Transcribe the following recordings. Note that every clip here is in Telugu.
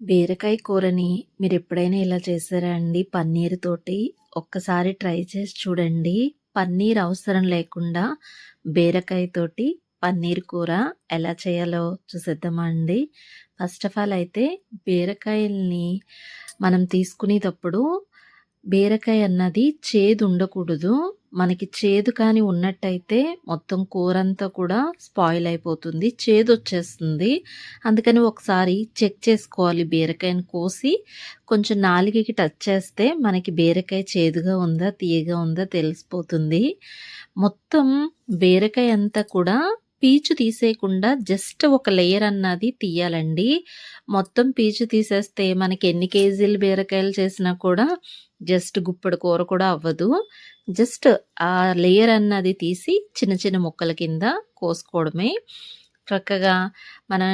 బీరకాయ కూరని మీరు ఎప్పుడైనా ఇలా చేశారా అండి? పన్నీర్ తోటి ఒక్కసారి ట్రై చేసి చూడండి. పన్నీర్ అవసరం లేకుండా బీరకాయ తోటి పన్నీర్ కూర ఎలా చేయాలో చూసేద్దామా అండి. ఫస్ట్ ఆఫ్ ఆల్ అయితే బీరకాయల్ని మనం తీసుకునేటప్పుడు బీరకాయ అన్నది చేదు ఉండకూడదు. మనకి చేదు కానీ ఉన్నట్టయితే మొత్తం కూర అంతా కూడా స్పాయిల్ అయిపోతుంది చేదు వచ్చేస్తుంది అందుకని ఒకసారి చెక్ చేసుకోవాలి బీరకాయని కోసి. కొంచెం నాలుగకి టచ్ చేస్తే మనకి బీరకాయ చేదుగా ఉందా తీయగా ఉందా తెలిసిపోతుంది. మొత్తం బీరకాయ అంతా కూడా పీచు తీసేయకుండా జస్ట్ ఒక లేయర్ అన్నది తీయాలండి. మొత్తం పీచు తీసేస్తే మనకి ఎన్ని కేజీలు బీరకాయలు చేసినా కూడా జస్ట్ గుప్పడి కూర కూడా అవ్వదు. జస్ట్ ఆ లేయర్ అన్నది తీసి చిన్న చిన్న ముక్కల కింద కోసుకోవడమే. చక్కగా మన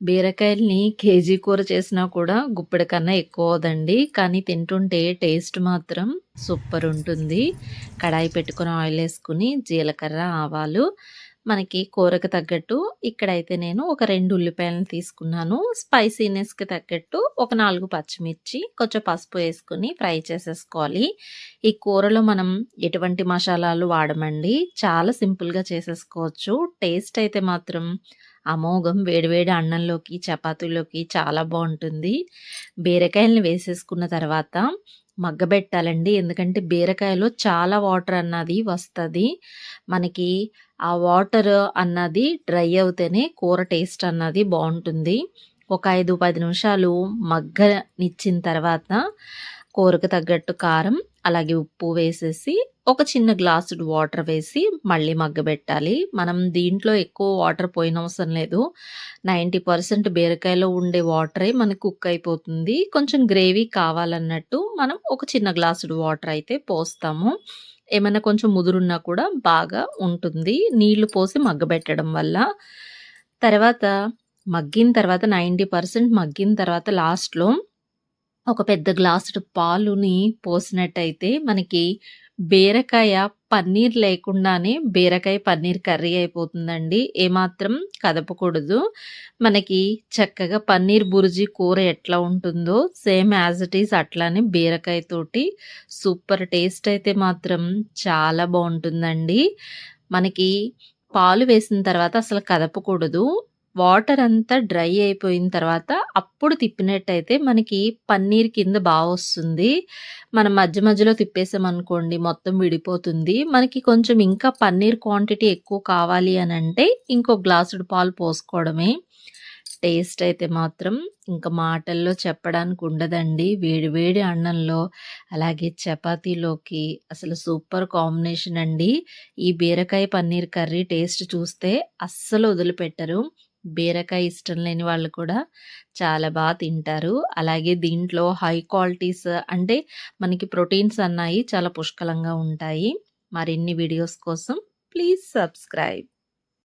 బీరకాయల్ని కేజీ కూర చేసినా కూడా గుప్పెడి కన్నా ఎక్కువ అవదండి కానీ తింటుంటే టేస్ట్ మాత్రం సూపర్ ఉంటుంది. కడాయి పెట్టుకుని ఆయిల్ వేసుకుని జీలకర్ర ఆవాలు మనకి కూరకు తగ్గట్టు ఇక్కడైతే నేను ఒక రెండు ఉల్లిపాయలను తీసుకున్నాను. స్పైసీనెస్కి తగ్గట్టు ఒక నాలుగు పచ్చిమిర్చి కొంచెం పసుపు వేసుకుని ఫ్రై చేసేసుకోవాలి. ఈ కూరలో మనం ఎటువంటి మసాలాలు వాడమండి? చాలా సింపుల్గా చేసేసుకోవచ్చు. టేస్ట్ అయితే మాత్రం అమోఘం. వేడివేడి అన్నంలోకి చపాతీలోకి చాలా బాగుంటుంది. బీరకాయలను వేసేసుకున్న తర్వాత మగ్గబెట్టాలండి. ఎందుకంటే బీరకాయలో చాలా వాటర్ అన్నది వస్తుంది. మనకి ఆ వాటర్ అన్నది డ్రై అవుతేనే కూర టేస్ట్ అన్నది బాగుంటుంది. ఒక ఐదు పది నిమిషాలు మగ్గనిచ్చిన తర్వాత కూరకు తగ్గట్టు కారం అలాగే ఉప్పు వేసేసి ఒక చిన్న గ్లాసుడ్ వాటర్ వేసి మళ్ళీ మగ్గబెట్టాలి మనం దీంట్లో ఎక్కువ వాటర్ పోయిన అవసరం లేదు. నైంటీ పర్సెంట్ బీరకాయలో ఉండే వాటరే మనకు కుక్ అయిపోతుంది. కొంచెం గ్రేవీ కావాలన్నట్టు మనం ఒక చిన్న గ్లాసుడ్ వాటర్ అయితే పోస్తాము. ఏమైనా కొంచెం ముదురున్నా కూడా బాగా ఉంటుంది. నీళ్ళు పోసి మగ్గబెట్టడం వల్ల. తర్వాత మగ్గిన తర్వాత నైంటీ పర్సెంట్ మగ్గిన తర్వాత లాస్ట్లో ఒక పెద్ద గ్లాసుడు పాలుని పోసినట్టయితే మనకి బీరకాయ పన్నీర్ లేకుండానే బీరకాయ పన్నీర్ కర్రీ అయిపోతుందండి. ఏమాత్రం కదపకూడదు. మనకి చక్కగా పన్నీర్ బుర్జీ కూర ఎట్లా ఉంటుందో సేమ్ యాజ్ ఇట్ ఈస్ అట్లానే బీరకాయతోటి సూపర్ టేస్ట్ అయితే మాత్రం చాలా బాగుంటుందండి. మనకి పాలు వేసిన తర్వాత అసలు కదపకూడదు. వాటర్ అంతా డ్రై అయిపోయిన తర్వాత అప్పుడు తిప్పినట్టయితే మనకి పన్నీర్ కింద బాగా వస్తుంది. మనం మధ్య మధ్యలో తిప్పేసామనుకోండి మొత్తం విడిపోతుంది. మనకి కొంచెం ఇంకా పన్నీర్ క్వాంటిటీ ఎక్కువ కావాలి అని అంటే ఇంకో గ్లాసుడు పాలు పోసుకోవడమే. టేస్ట్ అయితే మాత్రం ఇంకా మాటల్లో చెప్పడానికి ఉండదండి. వేడి వేడి అన్నంలో అలాగే చపాతీలోకి అసలు సూపర్ కాంబినేషన్ అండి. ఈ బీరకాయ పన్నీర్ కర్రీ టేస్ట్ చూస్తే అస్సలు వదిలిపెట్టరు. బీరకాయ ఇష్టం లేని వాళ్ళు కూడా చాలా బాగా తింటారు. అలాగే దీంట్లో హై క్వాలిటీస్ అంటే మనకి ప్రోటీన్స్ అన్నాయి చాలా పుష్కలంగా ఉంటాయి. మరిన్ని వీడియోస్ కోసం ప్లీజ్ సబ్స్క్రైబ్